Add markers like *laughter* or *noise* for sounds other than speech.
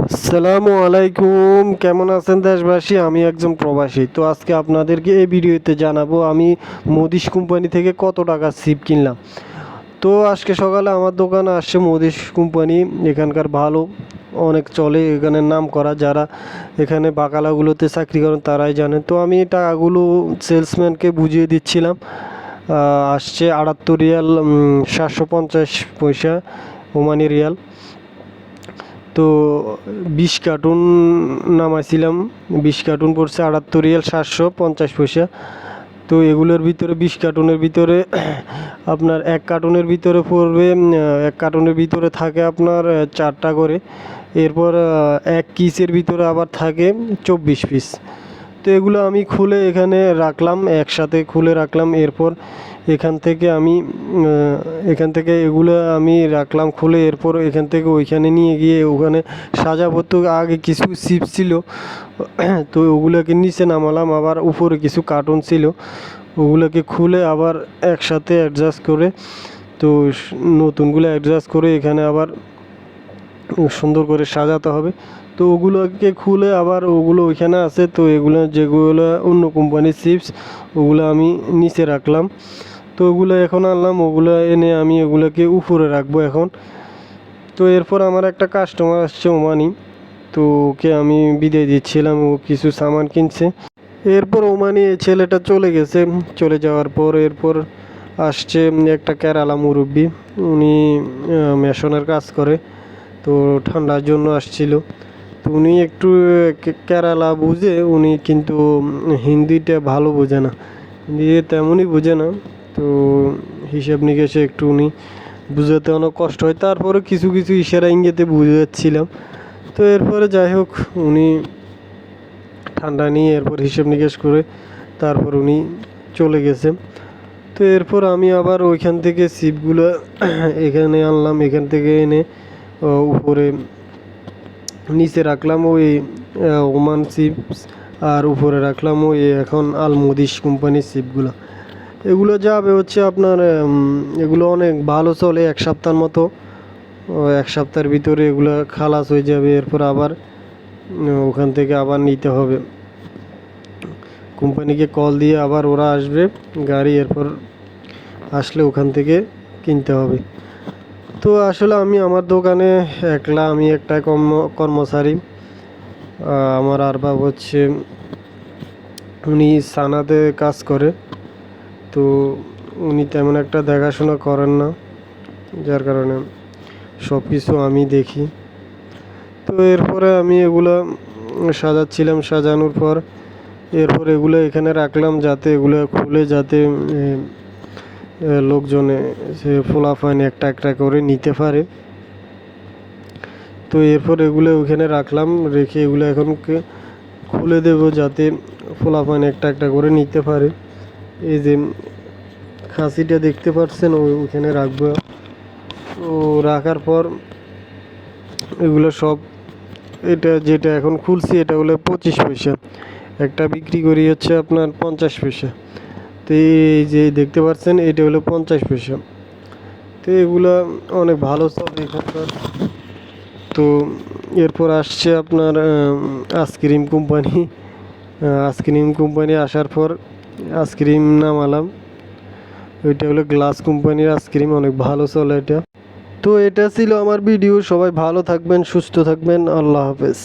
আসসালামু আলাইকুম, কেমন আছেন দেশবাসী? আমি একজন প্রবাসী, তো আজকে আপনাদেরকে এই ভিডিওতে জানাব আমি মোদিস কোম্পানি থেকে কত টাকা সিপ কিনলাম। তো আজকে সকালে আমার দোকানে আসছে মোদিস কোম্পানি, এখানকার ভালো, অনেক চলে, এখানে নাম করা যারা এখানে বাকালাগুলোতে চাকরি করেন তারাই জানে। তো আমি টাকাগুলো সেলসম্যানকে বুঝিয়ে দিচ্ছিলাম আসছে আটাত্তর রিয়াল সাতশো পঞ্চাশ পয়সা, ওমানি রিয়াল। তো বিশ কার্টুন নামাইছিলাম। বিশ কার্টুন পড়ছে আটাত্তর রিয়াল সাতশো পঞ্চাশ পয়সা। তো এগুলোর ভিতরে বিশ কার্টুনের ভিতরে *clears throat* আপনার এক কার্টুনের ভিতরে পড়বে এক কার্টুনের ভিতরে থাকে আপনার চারটা করে। এরপর এক কিসের ভিতরে আবার থাকে চব্বিশ পিস তো এগুলো আমি খুলে এখানে রাখলাম, একসাথে খুলে রাখলাম। এরপর এখান থেকে আমি এখান থেকে এগুলো আমি রাখলাম খুলে। এরপর এখান থেকে ওইখানে নিয়ে গিয়ে ওখানে সাজাবো। তো আগে কিছু সিপ ছিল, তো ওগুলোকে নিচে নামালাম। আবার উপরে কিছু কার্টুন ছিল, ওগুলোকে খুলে আবার একসাথে অ্যাডজাস্ট করে, তো নতুনগুলো অ্যাডজাস্ট করে এখানে আবার সুন্দর করে সাজাতে হবে। তো ওগুলোকে খুলে আবার ওগুলো ওইখানে আছে, তো এগুলো যেগুলো অন্য কোম্পানির চিপস ওগুলো আমি নিচে রাখলাম। তো ওগুলো এখন আনলাম, ওগুলো এনে আমি ওগুলোকে উপরে রাখব এখন। তো এরপর আমার একটা কাস্টমার আসছে, ওমানি। তো ওকে আমি বিদায় দিচ্ছিলাম, ও কিছু সামান কিনছে। এরপর ওমানি এই ছেলেটা চলে গেছে। চলে যাওয়ার পর এরপর আসছে একটা কেরালা মুরব্বী। উনি মেশনের কাজ করে, তো ঠান্ডার জন্য আসছিল। তো উনি একটু কেরালা বুঝে উনি কিন্তু হিন্দিটা ভালো বোঝে না। হিন্দি তেমনই বোঝে না, তো হিসাব নিকেশে একটু উনি বুঝাতে অনেক কষ্ট হয়। তারপরে কিছু কিছু ইশারা ইঙ্গিতে বুঝাচ্ছিলাম তো এরপরে যাই হোক, উনি ঠান্ডা নিয়ে এরপর হিসেব নিকেশ করে তারপর উনি চলে গেছে। তো এরপর আমি আবার ওইখান থেকে সিপগুলো এখানে আনলাম। এখান থেকে এনে উপরে নিচে রাখলাম ওই ওমান চিপস আর উপরে রাখলাম ওই এখন আলমুদিস কোম্পানির চিপগুলো। এগুলো যাবে হচ্ছে আপনার এগুলো অনেক ভালো চলে এক সপ্তাহের মতো। এক সপ্তাহের ভিতরে এগুলো খালাস হয়ে যাবে, এরপর আবার ওখান থেকে আবার নিতে হবে। কোম্পানিকে কল দিয়ে আবার ওরা আসবে, গাড়ি এরপর আসলে ওখান থেকে কিনতে হবে। তো আসলে আমি আমার দোকানে একলা, আমি একটা কর্ম, কর্মচারী। আমার আর বাব হচ্ছে, উনি সানাতে কাজ করে। তো উনি তেমন একটা দেখাশোনা করেন না, যার কারণে সব কিছু আমি দেখি। তো এরপরে আমি এগুলো সাজাচ্ছিলাম সাজানোর পর, এরপর এগুলো এখানে রাখলাম যাতে এগুলো খুলে যাতে লোকজনে সে ফোলাফাইন একটা একটা করে নিতে পারে। তো এরপর এগুলো ওখানে রাখলাম, রেখে এগুলো এখন খুলে দেব যাতে ফোলাফাইন একটা একটা করে নিতে পারে। এই যে খাসিটা দেখতে পাচ্ছেন ওই ওখানে রাখব। ও রাখার পর এগুলো সব এটা যেটা এখন খুলছি, এটা হলো পঁচিশ পয়সা। একটা বিক্রি করি হচ্ছে আপনার পঞ্চাশ পয়সা। তো এই যে দেখতে পাচ্ছেন, এটা হলো পঞ্চাশ পয়সা। তো এগুলা অনেক ভালো সব এখানকার। তো এরপর আসছে আপনার আইসক্রিম কোম্পানি আইসক্রিম কোম্পানি আসার পর আইসক্রিম নামালাম। ওইটা হলো গ্লাস কোম্পানির আইসক্রিম অনেক ভালো চলে এটা। তো এটা ছিল আমার ভিডিও সবাই ভালো থাকবেন, সুস্থ থাকবেন। আল্লাহ হাফেজ।